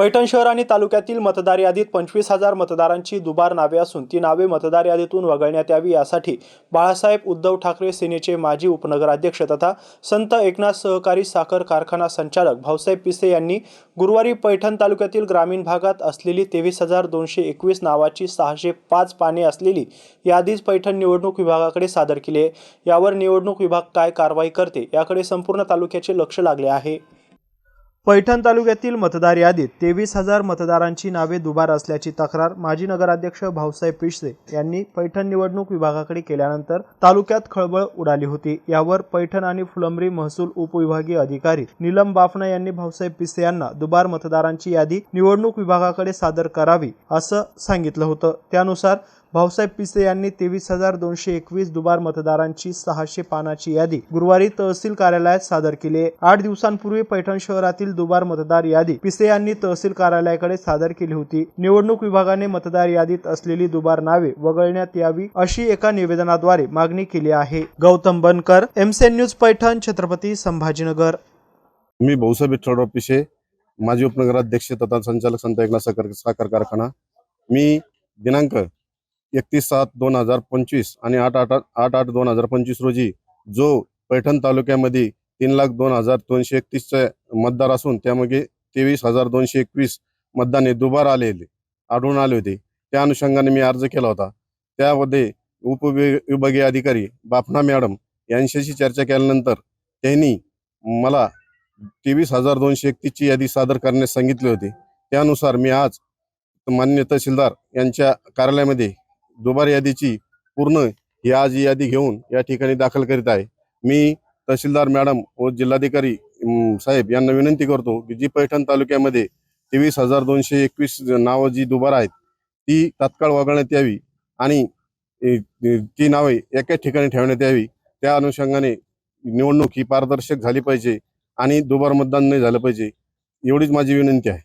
पैठण शहर आणि तालुक्यातील मतदार यादीत पंचवीस हजार मतदारांची दुबार नावे असून ती नावे मतदार यादीतून वगळण्यात यावी यासाठी बाळासाहेब उद्धव ठाकरे सेनेचे माजी उपनगराध्यक्ष तथा संत एकनाथ सहकारी साखर कारखाना संचालक भाऊसाहेब पिसे यांनी गुरुवारी पैठण तालुक्यातील ग्रामीण भागात असलेली तेवीस हजार दोनशे एकवीस नावाची सहाशे पाच पाने असलेली यादीच पैठण निवडणूक विभागाकडे सादर केली आहे. यावर निवडणूक विभाग काय कारवाई करते याकडे संपूर्ण तालुक्याचे लक्ष लागले आहे. पैठण तालुक्यातील मतदार यादीत तेवीस हजार मतदारांची नावे दुबार असल्याची तक्रार माजी नगराध्यक्ष भाऊसाहेब पिशसे यांनी पैठण निवडणूक विभागाकडे केल्यानंतर तालुक्यात खळबळ उडाली होती. यावर पैठण आणि फुलंब्री महसूल उपविभागीय अधिकारी नीलम बाफना यांनी भाऊसाहेब पिसे यांना दुबार मतदारांची यादी निवडणूक विभागाकडे सादर करावी असं सांगितलं होतं. त्यानुसार भाऊसाहेब पिसे यांनी तेवीस हजार दोनशे एकवीस दुबार मतदारांची सहाशे पानाची यादी गुरुवारी तहसील कार्यालयात सादर केली. आहे आठ दिवसांपूर्वी पैठण शहरातील दुबार मतदार यादी पिसे यांनी तहसील कार्यालयाकडे सादर केली होती. निवडणूक विभागाने मतदार यादीत असलेली दुबार नावे वगळण्यात यावी अशी एका निवेदनाद्वारे मागणी केली आहे. Gautam Bankar MCN news Paithan Chhatrapati Sambhajinagar. मी भाऊसाहेब विठ्ठलराव पिसे माजी उपनगराध्यक्ष तथा संचालक संत एकनाथ साखर साखर कारखाना. मी दिनांक एकतीस सात दोन हजार पंचवीस आणि आठ आठ आठ आठ दोन हजार पंचवीस रोजी जो पैठण तालुक्यामध्ये तीन लाख दोन हजार दोनशे एकतीसचे मतदार असून त्यामध्ये तेवीस हजार दोनशे एकवीस मतदाने दुबार आलेले आढळून आले होते. त्या अनुषंगाने मी अर्ज केला होता. त्यामध्ये उपविभागीय अधिकारी बाफना मॅडम यांच्याशी चर्चा केल्यानंतर त्यांनी मला तेवीस हजार दोनशे एकतीसची यादी सादर करण्यास सांगितले होते. त्यानुसार मी आज मान्य तहसीलदार यांच्या कार्यालयामध्ये दुबार यादीची पूर्ण ही आज यादी घेऊन या ठिकाणी दाखल करीत आहे. मी तहसीलदार मॅडम व जिल्हाधिकारी साहेब यांना विनंती करतो की जी पैठण तालुक्यामध्ये तेवीस हजार दोनशे एकवीस नावं जी दुबार आहेत ती तात्काळ वगळण्यात यावी आणि ती नावे एकाच ठिकाणी ठेवण्यात यावी. त्या अनुषंगाने निवडणूक ही पारदर्शक झाली पाहिजे आणि दुबार मतदान नाही झालं पाहिजे एवढीच माझी विनंती आहे.